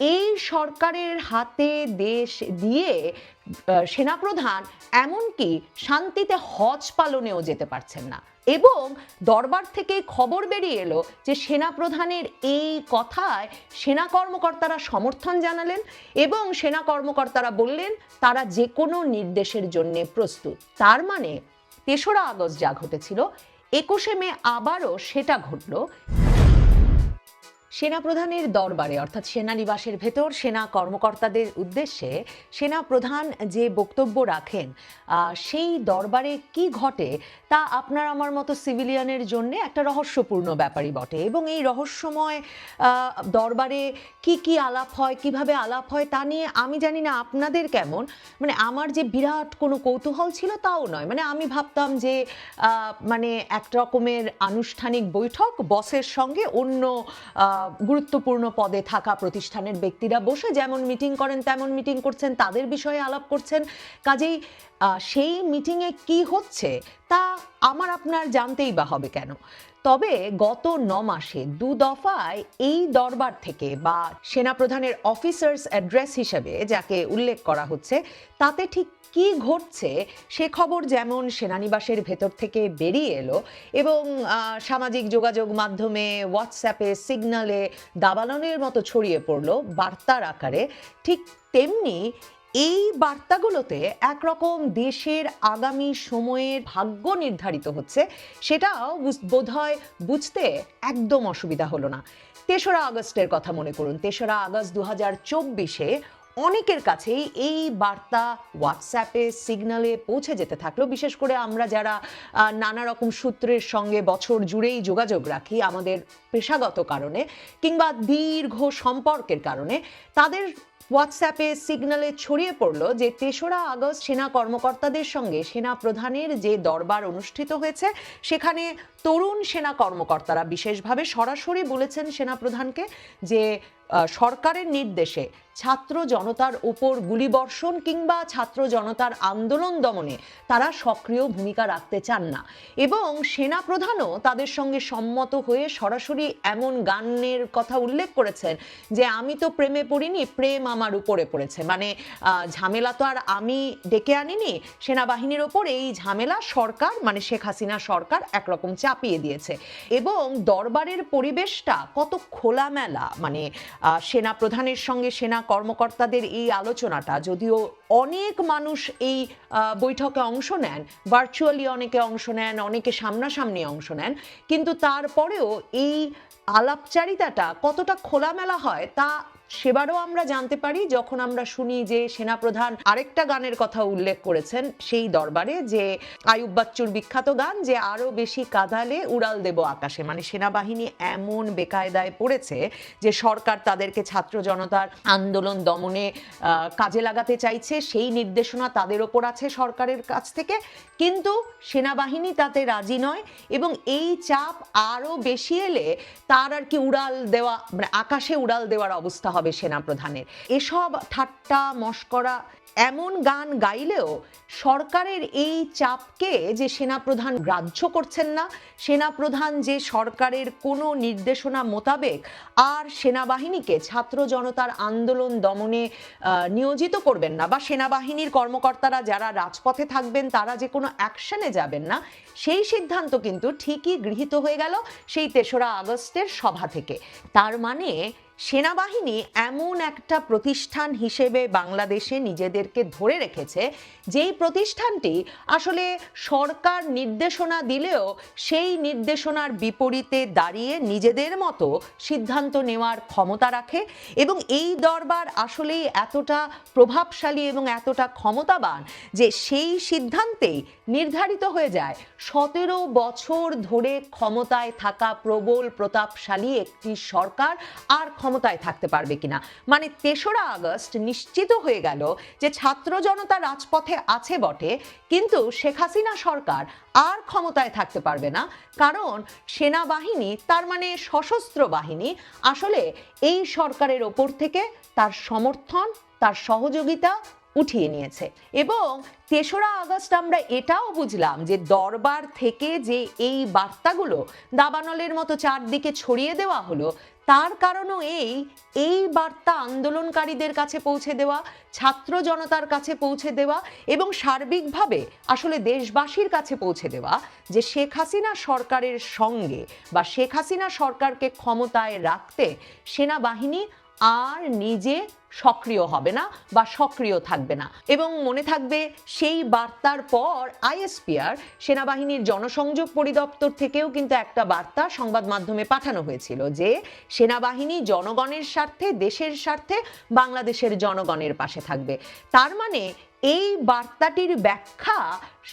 এই সরকারের হাতে দেশ দিয়ে সেনাপ্রধান এমনকি শান্তিতে হজ পালনেও যেতে পারছেন না। এবং দরবার থেকে খবর বেরিয়ে এলো যে সেনাপ্রধানের এই কথায় সেনা কর্মকর্তারা সমর্থন জানালেন এবং সেনা কর্মকর্তারা বললেন, তারা যে কোনো নির্দেশের জন্য প্রস্তুত। তার মানে তেসরা আগস্ট যা ঘটেছিল, একুশে মে আবারও সেটা ঘটলো। সেনাপ্রধানের দরবারে, অর্থাৎ সেনানিবাসের ভেতর সেনা কর্মকর্তাদের উদ্দেশ্যে সেনাপ্রধান যে বক্তব্য রাখেন সেই দরবারে কি ঘটে তা আপনার আমার মতো সিভিলিয়ানের জন্য একটা রহস্যপূর্ণ ব্যাপারই বটে। এবং এই রহস্যময় দরবারে কি কি আলাপ হয়, কীভাবে আলাপ হয় তা নিয়ে আমি জানি না আপনাদের কেমন। মানে আমার যে বিরাট কোনো কৌতূহল ছিল তাও নয়। মানে আমি ভাবতাম যে মানে এক রকমের আনুষ্ঠানিক বৈঠক, বসের সঙ্গে অন্য গুরুত্বপূর্ণ পদে থাকা প্রতিষ্ঠানের ব্যক্তিরা বসে যেমন মিটিং করেন, তেমন মিটিং করছেন, তাদের বিষয়ে আলাপ করছেন। কাজেই সেই মিটিংয়ে কি হচ্ছে তা আমার আপনার জানতেই বা হবে কেন? তবে গত ন মাসে দু দফায় এই দরবার থেকে বা সেনাপ্রধানের অফিসার্স অ্যাড্রেস হিসেবে যাকে উল্লেখ করা হচ্ছে, তাতে ঠিক কি ঘটছে সে খবর যেমন সেনানিবাসের ভেতর থেকে বেরিয়ে এলো এবং সামাজিক যোগাযোগ মাধ্যমে হোয়াটসঅ্যাপে সিগনালে দাবালনের মতো ছড়িয়ে পড়ল বার্তার আকারে, ঠিক তেমনি এই বার্তাগুলোতে একরকম দেশের আগামী সময়ের ভাগ্য নির্ধারিত হচ্ছে, সেটাও বোধহয় বুঝতে একদম অসুবিধা হলো না। তেসরা আগস্টের কথা মনে করুন, তেসরা আগস্ট দু হাজার চব্বিশে অনেকের কাছেই এই বার্তা হোয়াটসঅ্যাপে, সিগনালে পৌঁছে যেতে থাকল। বিশেষ করে আমরা যারা নানা রকম সূত্রের সঙ্গে বছর জুড়েই যোগাযোগ রাখি, আমাদের পেশাগত কারণে কিংবা দীর্ঘ সম্পর্কের কারণে, তাদের হোয়াটসঅ্যাপে সিগনালে ছড়িয়ে পড়ল যে তেসরা আগস্ট সেনা কর্মকর্তাদের সঙ্গে সেনা প্রধানের যে দরবার অনুষ্ঠিত হয়েছে, সেখানে তরুণ সেনা কর্মকর্তারা বিশেষভাবে সরাসরি বলেছেন সেনা প্রধানকে যে সরকারের নির্দেশে ছাত্র জনতার উপর গুলিবর্ষণ কিংবা ছাত্র জনতার আন্দোলন দমনে তারা সক্রিয় ভূমিকা রাখতে চান না। এবং সেনা প্রধানও তাদের সঙ্গে সম্মত হয়ে সরাসরি এমন গানের কথা উল্লেখ করেছেন যে, আমি তো প্রেমে পড়িনি, প্রেম আমার উপরে পড়েছে। মানে ঝামেলা তো আর আমি ডেকে আনিনি, সেনাবাহিনীর ওপর এই ঝামেলা সরকার মানে শেখ হাসিনা সরকার, একরকম চাপিয়ে দিয়েছে। এবং দরবারের পরিবেশটা কত খোলামেলা। মানে সেনা প্রধানের সঙ্গে সেনা কর্মকর্তাদের এই আলোচনাটা, যদিও অনেক মানুষ এই বৈঠকে অংশ নেন ভার্চুয়ালি অনেকে অংশ নেন, অনেকে সামনাসামনি অংশ নেন, কিন্তু তারপরেও এই আলাপচারিতাটা কতটা খোলামেলা হয় তা সেবারও আমরা জানতে পারি, যখন আমরা শুনি যে সেনাপ্রধান আরেকটা গানের কথা উল্লেখ করেছেন সেই দরবারে যে আয়ুব বাচ্চুর বিখ্যাত গান, যে আরও বেশি কাঁদালে উড়াল দেব আকাশে। মানে সেনাবাহিনী এমন বেকায়দায় পড়েছে যে সরকার তাদেরকে ছাত্র জনতার আন্দোলন দমনে কাজে লাগাতে চাইছে। সেই নির্দেশনা তাদের ওপর আছে সরকারের কাছ থেকে। কিন্তু সেনাবাহিনী তাতে রাজি নয় এবং এই চাপ আরও বেশি এলে তার আর কি উড়াল দেওয়া মানে আকাশে উড়াল দেওয়ার অবস্থা হবে সেনাপ্রধানের। এসব ঠাট্টা, মস্করা এমন গান গাইলেও সরকারের এই চাপকে যে সেনাপ্রধান গ্রাহ্য করছেন না, সেনাপ্রধান যে সরকারের কোনো নির্দেশনা মোতাবেক আর সেনাবাহিনীকে ছাত্র জনতার আন্দোলন দমনে নিয়োজিত করবেন না বা সেনাবাহিনীর কর্মকর্তারা যারা রাজপথে থাকবেন, তারা যে কোনো অ্যাকশনে যাবেন না, সেই সিদ্ধান্ত কিন্তু ঠিকই গৃহীত হয়ে গেল সেই তেসরা আগস্টের সভা থেকে। তার মানে সেনাবাহিনী এমন একটা প্রতিষ্ঠান হিসেবে বাংলাদেশে নিজেদেরকে ধরে রেখেছে, যেই প্রতিষ্ঠানটি আসলে সরকার নির্দেশনা দিলেও সেই নির্দেশনার বিপরীতে দাঁড়িয়ে নিজেদের মতো সিদ্ধান্ত নেওয়ার ক্ষমতা রাখে এবং এই দরবার আসলেই এতটা প্রভাবশালী এবং এতটা ক্ষমতাবান যে সেই সিদ্ধান্তেই নির্ধারিত হয়ে যায়। সতেরো বছর ধরে ক্ষমতায় থাকা প্রবল, প্রতাপশালী একটি সরকার, আর ক্ষমতায় থাকতে পারবে কিনা? মানে তেসরা আগস্ট নিশ্চিত হয়ে গেল যে ছাত্র জনতা রাজপথে আছে বটে, কিন্তু শেখ হাসিনা সরকার আর ক্ষমতায় থাকতে পারবে না। কারণ সেনাবাহিনী, তার মানে সশস্ত্র বাহিনী, আসলে এই সরকারের ওপর থেকে তার সমর্থন, তার সহযোগিতা উঠিয়ে নিয়েছে। এবং তেসরা আগস্ট আমরা এটাও বুঝলাম যে দরবার থেকে যে এই বার্তাগুলো দাবানলের মতো চারদিকে ছড়িয়ে দেওয়া হলো, তার কারণও এই এই বার্তা আন্দোলনকারীদের কাছে পৌঁছে দেওয়া, ছাত্র জনতার কাছে পৌঁছে দেওয়া এবং সার্বিকভাবে আসলে দেশবাসীর কাছে পৌঁছে দেওয়া যে শেখ হাসিনা সরকারের সঙ্গে বা শেখ হাসিনা সরকারকে ক্ষমতায় রাখতে সেনাবাহিনী আর নিজে সক্রিয় হবে না বা সক্রিয় থাকবে না। এবং মনে থাকবে সেই বার্তার পর আইএসপিআর, সেনাবাহিনীর জনসংযোগ পরিদপ্তর থেকেও কিন্তু একটা বার্তা সংবাদ মাধ্যমে পাঠানো হয়েছিল যে সেনাবাহিনী জনগণের স্বার্থে, দেশের স্বার্থে বাংলাদেশের জনগণের পাশে থাকবে। তার মানে এই বার্তাটির ব্যাখ্যা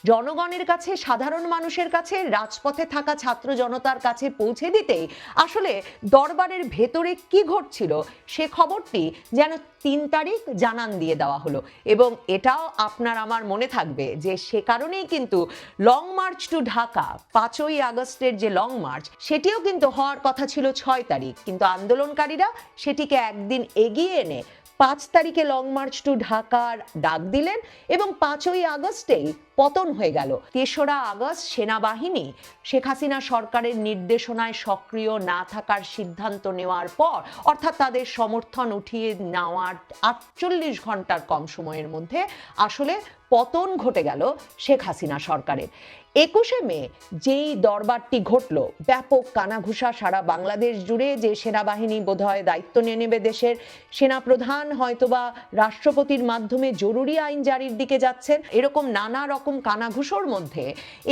জনগণের কাছে, সাধারণ মানুষের কাছে, রাজপথে থাকা ছাত্র জনতার কাছে পৌঁছে দিতেই আসলে দরবারের ভেতরে কি ঘটছিল সে খবরটি যেন তিন তারিখ জানান দিয়ে দেওয়া হলো। এবং এটাও আপনার আমার মনে থাকবে যে সে কারণেই কিন্তু লং মার্চ টু ঢাকা, পাঁচই আগস্টের যে লং মার্চ, সেটিও কিন্তু হওয়ার কথা ছিল ছয় তারিখ। কিন্তু আন্দোলনকারীরা সেটিকে একদিন এগিয়ে এনে পাঁচ তারিখে লং মার্চ টু ঢাকার ডাক দিলেন এবং পাঁচই আগস্টেই পতন হয়ে গেল। তেসরা আগস্ট সেনাবাহিনী শেখ হাসিনা সরকারের নির্দেশনায় সক্রিয় না থাকার সিদ্ধান্ত নেওয়ার পর, অর্থাৎ তাদের সমর্থন উঠিয়ে নেওয়ার আটচল্লিশ ঘণ্টার কম সময়ের মধ্যে আসলে পতন ঘটে গেল শেখ হাসিনা সরকারের। একুশে মে যেই দরবারটি ঘটল, ব্যাপক কানাঘুষা সারা বাংলাদেশ জুড়ে যে সেনাবাহিনী বোধহয় দায়িত্ব নিয়ে নেবে দেশের সেনাপ্রধান হয়তোবা রাষ্ট্রপতির মাধ্যমে জরুরি আইন জারির দিকে যাচ্ছেন, এরকম নানা রকম কানাঘুষোর মধ্যে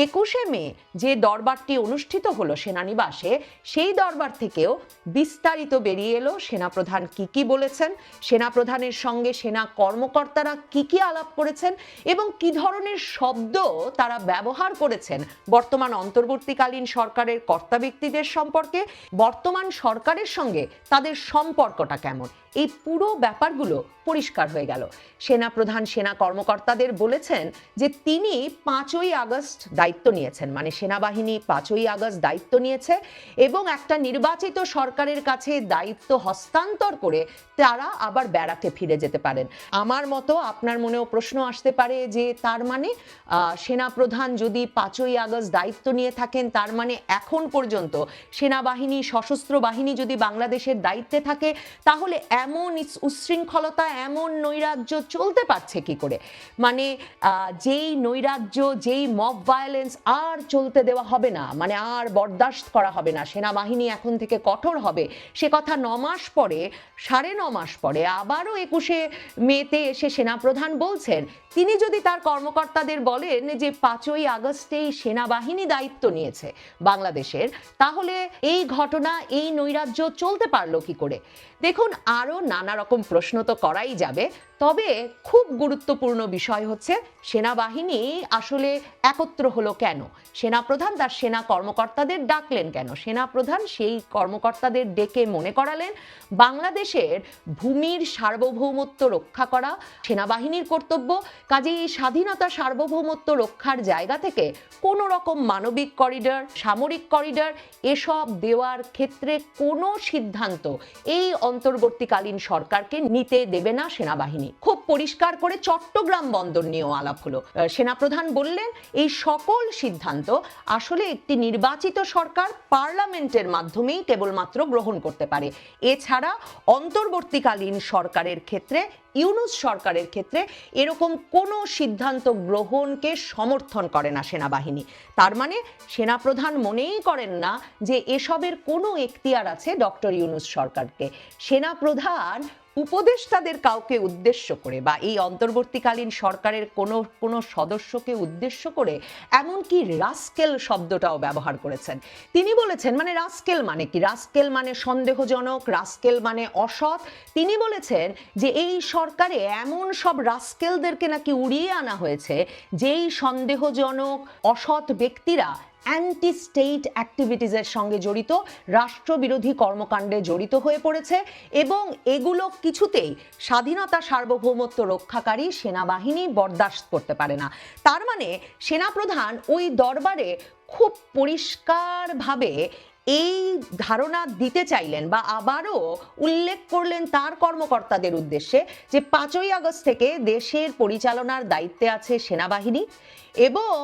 একুশে মে যে দরবারটি অনুষ্ঠিত হলো সেনানিবাসে, সেই দরবার থেকেও বিস্তারিত বেরিয়ে এলো সেনাপ্রধান কি কি বলেছেন, সেনাপ্রধানের সঙ্গে সেনা কর্মকর্তারা কি কি আলাপ করেছেন এবং কি ধরনের শব্দ তারা ব্যবহার করেছেন। বর্তমান অন্তর্বর্তীকালীন সরকারের কর্তা ব্যক্তিদের সম্পর্কে, বর্তমান সরকারের সঙ্গে তাদের সম্পর্কটা কেমন? এই পুরো ব্যাপারগুলো পরিষ্কার হয়ে গেল। সেনা প্রধান, সেনা কর্মকর্তাদের বলেছেন যে তিনি পাঁচই আগস্ট দায়িত্ব নিয়েছেন মানে সেনাবাহিনী পাঁচই আগস্ট দায়িত্ব নিয়েছে এবং একটা নির্বাচিত সরকারের কাছে দায়িত্ব হস্তান্তর করে তারা আবার ব্যারাকে ফিরে যেতে পারেন। আমার মতো আপনার মনেও প্রশ্ন আসতে পারে যে তার মানে সেনা প্রধান যদি পাঁচই আগস্ট দায়িত্ব নিয়ে থাকেন, তার মানে এখন পর্যন্ত সেনাবাহিনী, সশস্ত্র বাহিনী যদি বাংলাদেশের দায়িত্বে থাকে, তাহলে এমন উচ্ছৃঙ্খলতা, এমন নৈরাজ্য চলতে পারছে কি করে? মানে যেই নৈরাজ্য, যেই মব ভায়োলেন্স আর চলতে দেওয়া হবে না মানে আর বরদাস্ত করা হবে না, সেনাবাহিনী এখন থেকে কঠোর হবে, সে কথা ন মাস পরে, সাড়ে মাস পরে আবারও একুশে মেতে এসে সেনাপ্রধান বলছেন তিনি যদি তার কর্মকর্তাদের বলেন যে পাঁচই আগস্টেই সেনাবাহিনী দায়িত্ব নিয়েছে বাংলাদেশের, তাহলে এই ঘটনা, এই নৈরাজ্য চলতে পারল কি করে? দেখুন, আরও নানা রকম প্রশ্ন তো করাই যাবে। তবে খুব গুরুত্বপূর্ণ বিষয় হচ্ছে, সেনাবাহিনী আসলে একত্র হলো কেন? সেনাপ্রধান তার সেনা কর্মকর্তাদের ডাকলেন কেন? সেনাপ্রধান সেই কর্মকর্তাদের ডেকে মনে করালেন, বাংলাদেশের ভূমির সার্বভৌমত্ব রক্ষা করা সেনাবাহিনীর কর্তব্য কাজে এই স্বাধীনতা সার্বভৌমত্ব রক্ষার জায়গা থেকে কোনো রকম মানবিক করিডর, সামরিক করিডর এসব দেওয়ার ক্ষেত্রে কোনো সিদ্ধান্ত এই অন্তর্বর্তীকালীন সরকারকে নিতে দেবে না সেনাবাহিনী। খুব পরিষ্কার করে চট্টগ্রাম বন্দর নিয়েও আলাপ হলো। সেনাপ্রধান বললেন, এই সকল সিদ্ধান্ত আসলে একটি নির্বাচিত সরকার পার্লামেন্টের মাধ্যমেই কেবলমাত্র গ্রহণ করতে পারে। এছাড়া অন্তর্বর্তীকালীন সরকারের ক্ষেত্রে, ইউনুস সরকারের ক্ষেত্রে এরকম কোনো সিদ্ধান্ত গ্রহণকে সমর্থন করে না সেনাবাহিনী। তার মানে সেনাপ্রধান মনেই করেন না যে এসবের কোনো এখতিয়ার আছে ডক্টর ইউনুস সরকারকে। সেনাপ্রধান উপদেষ্টাদের কাউকে উদ্দেশ্য করে বা এই অন্তর্বর্তীকালীন সরকারের কোনো কোনো সদস্যকে উদ্দেশ্য করে এমনকি রাস্কেল শব্দটাও ব্যবহার করেছেন। তিনি বলেছেন মানে রাস্কেল মানে কি? রাস্কেল মানে সন্দেহজনক, রাস্কেল মানে অসৎ। তিনি বলেছেন যে এই সরকারে এমন সব রাস্কেলদেরকে নাকি উড়িয়ে আনা হয়েছে, যেই সন্দেহজনক, অসৎ ব্যক্তিরা অ্যান্টি স্টেট অ্যাক্টিভিটিসের সঙ্গে জড়িত, রাষ্ট্রবিরোধী কর্মকাণ্ডে জড়িত হয়ে পড়েছে এবং এগুলো কিছুতেই স্বাধীনতা সার্বভৌমত্ব রক্ষাকারী সেনাবাহিনী বরদাস্ত করতে পারে না। তার মানে সেনাপ্রধান ওই দরবারে খুব পরিষ্কারভাবে এই ধারণা দিতে চাইলেন বা আবারও উল্লেখ করলেন তার কর্মকর্তাদের উদ্দেশ্যে যে পাঁচই আগস্ট থেকে দেশের পরিচালনার দায়িত্বে আছে সেনাবাহিনী এবং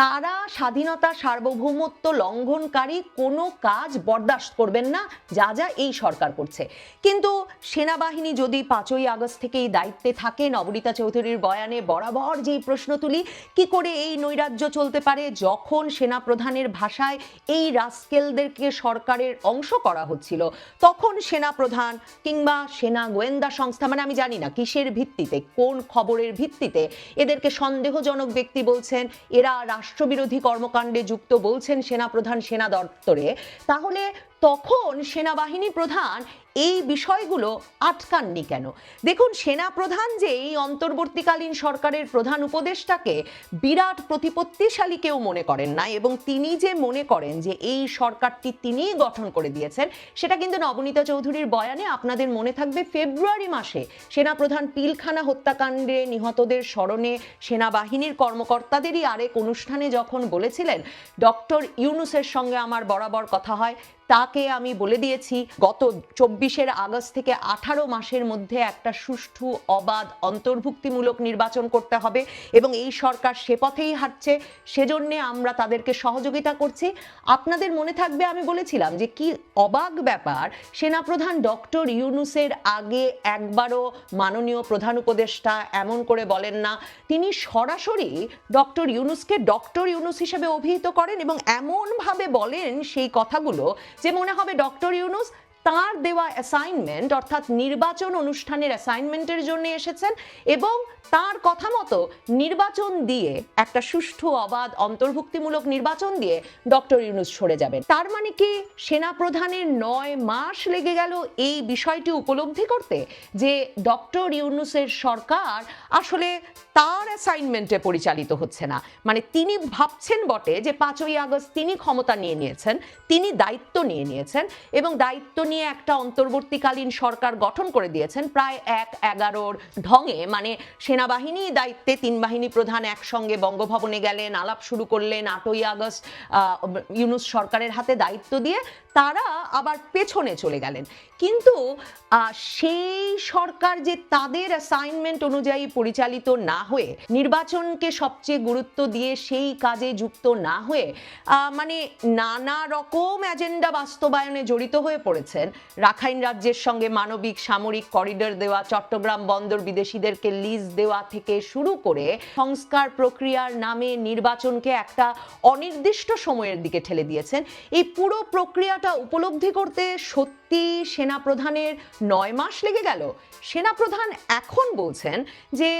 তারা স্বাধীনতা সার্বভৌমত্ব লঙ্ঘনকারী, কোনো কাজ বরদাস্ত করবেন না, যা যা এই সরকার করছে। কিন্তু সেনাবাহিনী যদি পাঁচই আগস্ট থেকে এই দায়িত্বে থাকে, নবনীতা চৌধুরীর বয়ানে বরাবর যেই প্রশ্ন তুলি কি করে এই নৈরাজ্য চলতে পারে? যখন সেনাপ্রধানের ভাষায় এই রাস্কেলদেরকে সরকারের অংশ করা হচ্ছিল, তখন সেনাপ্রধান কিংবা সেনা গোয়েন্দা সংস্থা মানে আমি জানি না কিসের ভিত্তিতে, কোন খবরের ভিত্তিতে, এদেরকে সন্দেহজনক ব্যক্তি বলছেন, এরা রাষ্ট্রবিরোধী কর্মকাণ্ডে যুক্ত বলছেন সেনাপ্রধান সেনা দপ্তরে তাহলে তখন সেনাবাহিনী প্রধান এই বিষয়গুলো আটকাননি কেন? দেখুন, সেনাপ্রধান যে এই অন্তর্বর্তীকালীন সরকারের প্রধান উপদেষ্টাকে বিরাট প্রতিপত্তিশালী কেউ মনে করেন না এবং তিনি যে মনে করেন যে এই সরকারটি তিনিই গঠন করে দিয়েছেন, সেটা কিন্তু নবনীতা চৌধুরীর বয়ানে আপনাদের মনে থাকবে ফেব্রুয়ারি মাসে সেনাপ্রধান পিলখানা হত্যাকাণ্ডে নিহতদের স্মরণে সেনাবাহিনীর কর্মকর্তাদেরই আরেক অনুষ্ঠানে যখন বলেছিলেন, ডক্টর ইউনুসের সঙ্গে আমার বরাবর কথা হয় তাকে আমি বলে দিয়েছি, গত চব্বিশের আগস্ট থেকে আঠারো মাসের মধ্যে একটা সুষ্ঠু, অবাধ, অন্তর্ভুক্তিমূলক নির্বাচন করতে হবে এবং এই সরকার সে পথেই হাঁটছে। সেজন্যে আমরা তাদেরকে সহযোগিতা করছি। আপনাদের মনে থাকবে, আমি বলেছিলাম যে কি অবাক ব্যাপার, সেনাপ্রধান ডক্টর ইউনুসের আগে একবারও মাননীয় প্রধান উপদেষ্টা এমন করে বলেন না। তিনি সরাসরি ডক্টর ইউনুসকে ডক্টর ইউনুস হিসেবে অভিহিত করেন এবং এমনভাবে বলেন সেই কথাগুলো যে মনে হবে ডক্টর ইউনুস তার দেওয়া অ্যাসাইনমেন্ট অর্থাৎ নির্বাচন অনুষ্ঠানের অ্যাসাইনমেন্টের জন্য এসেছেন এবং তার কথা মতো নির্বাচন দিয়ে, একটা সুষ্ঠু, অবাধ, অন্তর্ভুক্তিমূলক নির্বাচন দিয়ে ডক্টর ইউনুস সরে যাবেন। তার মানে কি সেনাপ্রধানের নয় মাস লেগে গেল এই বিষয়টি উপলব্ধি করতে যে ডক্টর ইউনুসের সরকার আসলে তার অ্যাসাইনমেন্টে পরিচালিত হচ্ছে না। মানে তিনি ভাবছেন বটে যে পাঁচই আগস্ট তিনি ক্ষমতা নিয়ে নিয়েছেন, তিনি দায়িত্ব নিয়ে নিয়েছেন এবং দায়িত্ব নিয়ে একটা অন্তর্বর্তীকালীন সরকার গঠন করে দিয়েছেন। প্রায় এক এগারোর ঢঙে মানে সেনাবাহিনী, দায়িত্বে তিন বাহিনী প্রধান একসঙ্গে বঙ্গভবনে গেলেন, আলাপ শুরু করলেন, আটই আগস্ট ইউনুস সরকারের হাতে দায়িত্ব দিয়ে তারা আবার পেছনে চলে গেলেন। কিন্তু সেই সরকার যে তাদের অ্যাসাইনমেন্ট অনুযায়ী পরিচালিত না হয়ে, নির্বাচনকে সবচেয়ে গুরুত্ব দিয়ে সেই কাজে যুক্ত না হয়ে মানে নানা রকম এজেন্ডা বাস্তবায়নে জড়িত হয়ে পড়েছেন রাখাইন রাজ্যের সঙ্গে মানবিক সামরিক করিডর দেওয়া, চট্টগ্রাম বন্দর বিদেশিদেরকে লিজ দেওয়া থেকে শুরু করে সংস্কার প্রক্রিয়ার নামে নির্বাচনকে একটা অনির্দিষ্ট সময়ের দিকে ঠেলে দিয়েছেন। এই পুরো প্রক্রিয়াটা উপলব্ধি করতে সত্যি সেনাপ্রধানের নয় মাস লেগে গেল। সেনাপ্রধান এখন বলছেন যে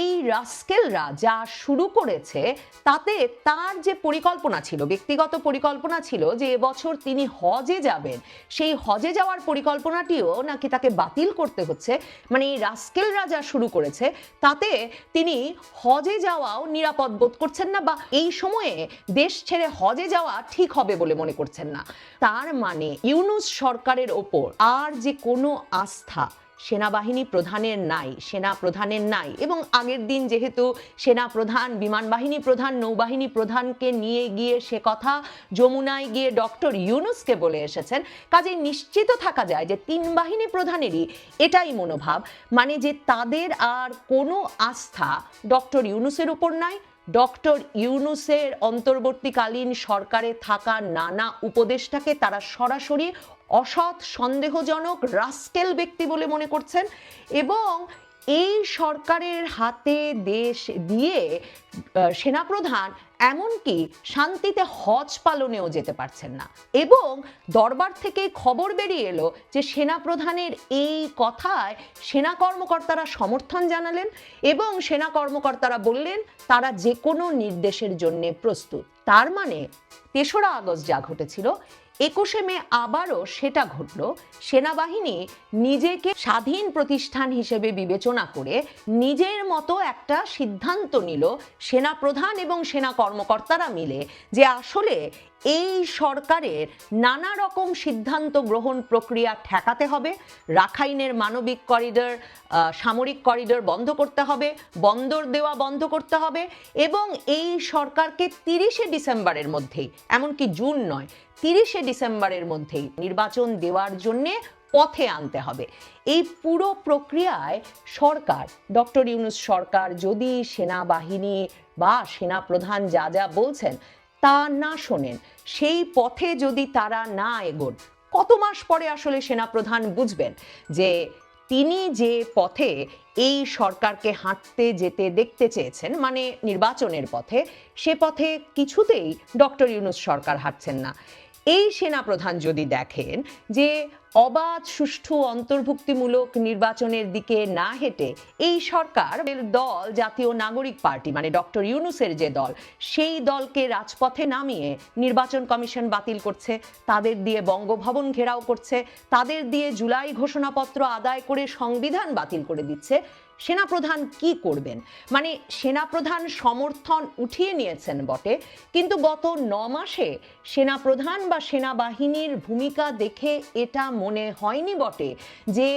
এই রাস্কেলরা যা শুরু করেছে, তাতে তার যে পরিকল্পনা ছিল, ব্যক্তিগত পরিকল্পনা ছিল যে এবছর তিনি হজে যাবেন, সেই হজে যাওয়ার পরিকল্পনাটিও নাকি তাকে বাতিল করতে হচ্ছে। মানে এই রাস্কেলরা যা শুরু করেছে, তাতে তিনি হজে যাওয়াও নিরাপদ বোধ করছেন না বা এই সময়ে দেশ ছেড়ে হজে যাওয়া ঠিক হবে বলে মনে করছেন না। তার মানে ইউনুস সরকারের ওপর। আর যে কোনো আস্থা সেনাবাহিনী প্রধানের নাই, সেনা প্রধানের নাই, এবং আগের দিন যেহেতু সেনা প্রধান, বিমান বাহিনী প্রধান, নৌবাহিনী প্রধানকে নিয়ে গিয়ে সে কথা যমুনায় গিয়ে ডক্টর ইউনুসকে বলে এসেছেন, কাজে নিশ্চিত থাকা যায় যে তিন বাহিনী প্রধানেরই এটাই মনোভাব মানে যে তাদের আর কোনো আস্থা ডক্টর ইউনুসের উপর নাই। ডক্টর ইউনুসের অন্তর্বর্তীকালীন সরকারে থাকা নানা উপদেষ্টাকে তারা সরাসরি অসৎ, সন্দেহজনক, রাস্কেল ব্যক্তি বলে মনে করছেন এবং এই সরকারের হাতে দেশ দিয়ে সেনাপ্রধান এমনকি শান্তিতে হজ পালনেও যেতে পারছেন না। এবং দরবার থেকে খবর বেরিয়ে এলো যে সেনাপ্রধানের এই কথায় সেনা কর্মকর্তারা সমর্থন জানালেন এবং সেনা কর্মকর্তারা বললেন, তারা যে কোনো নির্দেশের জন্য প্রস্তুত। তার মানে তেসরা আগস্ট যা ঘটেছিল একুশে মে আবারও সেটা ঘটল। সেনাবাহিনী নিজেকে স্বাধীন প্রতিষ্ঠান হিসেবে বিবেচনা করে নিজের মতো একটা সিদ্ধান্ত নিল সেনা প্রধান এবং সেনা কর্মকর্তারা মিলে যে আসলে এই সরকারের নানা রকম সিদ্ধান্ত গ্রহণ প্রক্রিয়া ঠেকাতে হবে। রাখাইনের মানবিক করিডর সামরিক করিডর বন্ধ করতে হবে, বন্দর দেওয়া বন্ধ করতে হবে এবং এই সরকারকে তিরিশে ডিসেম্বরের মধ্যেই, এমনকি জুন নয়, তিরিশে ডিসেম্বরের মধ্যেই নির্বাচন দেওয়ার জন্যে পথে আনতে হবে। এই পুরো প্রক্রিয়ায় সরকার, ডক্টর ইউনুস সরকার যদি সেনাবাহিনী বা সেনা প্রধান যা যা বলছেন তা না শোনেন। সেই পথে যদি তারা না এগোন, কত মাস পরে আসলে সেনাপ্রধান বুঝবেন যে তিনি যে পথে এই সরকারকে হাঁটতে যেতে দেখতে চেয়েছেন মানে নির্বাচনের পথে, সে পথে কিছুতেই ডক্টর ইউনুস সরকার হাঁটছেন না। এই সেনাপ্রধান যদি দেখেন যে অবাধ, সুষ্ঠু, অন্তর্ভুক্তিমূলক নির্বাচনের দিকে না হেঁটে এই সরকার দল, জাতীয় নাগরিক পার্টি মানে ডক্টর ইউনুসের যে দল, সেই দলকে রাজপথে নামিয়ে নির্বাচন কমিশন বাতিল করছে, তাদের দিয়ে বঙ্গভবন ঘেরাও করছে, তাদের দিয়ে জুলাই ঘোষণাপত্র আদায় করে সংবিধান বাতিল করে দিচ্ছে সেনাপ্রধান কি করবেন? মানে সেনাপ্রধান সমর্থন উঠিয়ে নিয়েছেন বটে, কিন্তু গত ন মাসে সেনাপ্রধান বা সেনাবাহিনীর ভূমিকা দেখে এটা মনে হয়নি বটে যে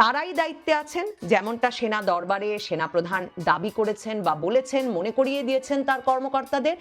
তারাই দায়িত্বে আছেন, যেমনটা সেনা দরবারে সেনাপ্রধান দাবি করেছেন বা বলেছেন, মনে করিয়ে দিয়েছেন তার কর্মকর্তাদের,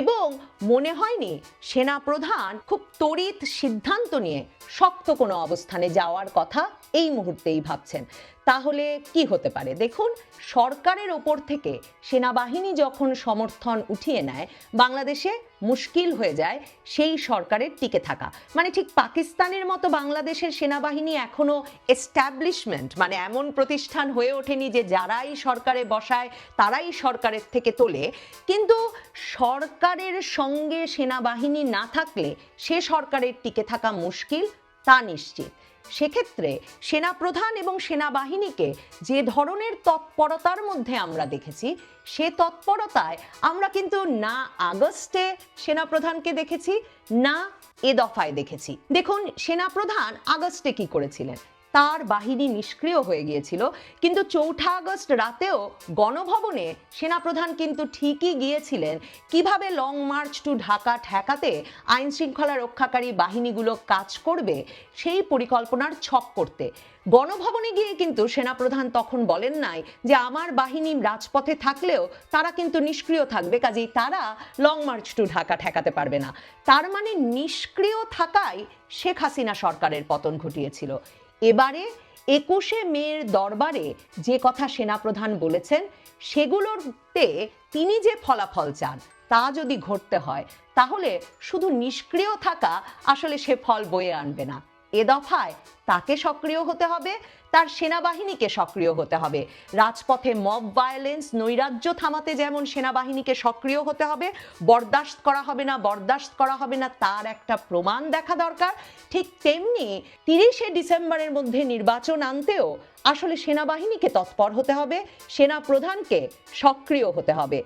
এবং মনে হয়নি সেনাপ্রধান খুব তড়িৎ সিদ্ধান্ত নিয়ে শক্ত কোনো অবস্থানে যাওয়ার কথা এই মুহূর্তেই ভাবছেন। তাহলে কি হতে পারে? দেখুন, সরকারের ওপর থেকে সেনাবাহিনী যখন সমর্থন উঠিয়ে নেয়, বাংলাদেশে মুশকিল হয়ে যায় সেই সরকারের টিকে থাকা। মানে ঠিক পাকিস্তানের মতো বাংলাদেশের সেনাবাহিনী এখনও এস্টাবলিশমেন্ট মানে এমন প্রতিষ্ঠান হয়ে ওঠেনি যে যারাই সরকারে বসায়, তারাই সরকারের থেকে তোলে। কিন্তু সরকারের সঙ্গে সেনাবাহিনী না থাকলে সে সরকারের টিকে থাকা মুশকিল, তা নিশ্চিত। সেক্ষেত্রে সেনাপ্রধান এবং সেনাবাহিনীকে যে ধরনের তৎপরতার মধ্যে আমরা দেখেছি, সে তৎপরতায় আমরা কিন্তু না আগস্টে সেনাপ্রধানকে দেখেছি, না এ দফায় দেখেছি। দেখুন, সেনাপ্রধান আগস্টে কি করেছিলেন? তার বাহিনী নিষ্ক্রিয় হয়ে গিয়েছিল। কিন্তু চৌঠা আগস্ট রাতেও গণভবনে সেনাপ্রধান কিন্তু ঠিকই গিয়েছিলেন। কীভাবে লং মার্চ টু ঢাকা ঠেকাতে আইন শৃঙ্খলা রক্ষাকারী বাহিনীগুলো কাজ করবে, সেই পরিকল্পনার ছক করতে। গণভবনে গিয়ে কিন্তু সেনাপ্রধান তখন বলেন নাই যে আমার বাহিনী রাজপথে থাকলেও তারা কিন্তু নিষ্ক্রিয় থাকবে, কাজেই তারা লং মার্চ টু ঢাকা ঠেকাতে পারবে না। তার মানে নিষ্ক্রিয় থাকাই শেখ হাসিনা সরকারের পতন ঘটিয়েছিল। এবারে একুশে মেয়ের দরবারে যে কথা সেনাপ্রধান বলেছেন, সেগুলোতে তিনি যে ফলাফল চান, তা যদি ঘটতে হয়, তাহলে শুধু নিষ্ক্রিয় থাকা আসলে সে ফল বয়ে আনবে না। এ দফায় তাকে সক্রিয় হতে হবে, তার সেনাবাহিনীকে সক্রিয় হতে হবে। রাজপথে মব ভায়োলেন্স, নৈরাজ্য থামাতে যেমন সেনাবাহিনীকে সক্রিয় হতে হবে, বরদাস্ত করা হবে না, বরদাস্ত করা হবে না, তার একটা প্রমাণ দেখা দরকার। ঠিক তেমনি তিরিশে ডিসেম্বরের মধ্যে নির্বাচন আনতেও আসলে সেনাবাহিনীকে তৎপর হতে হবে সেনা প্রধানকে সক্রিয় হতে হবে।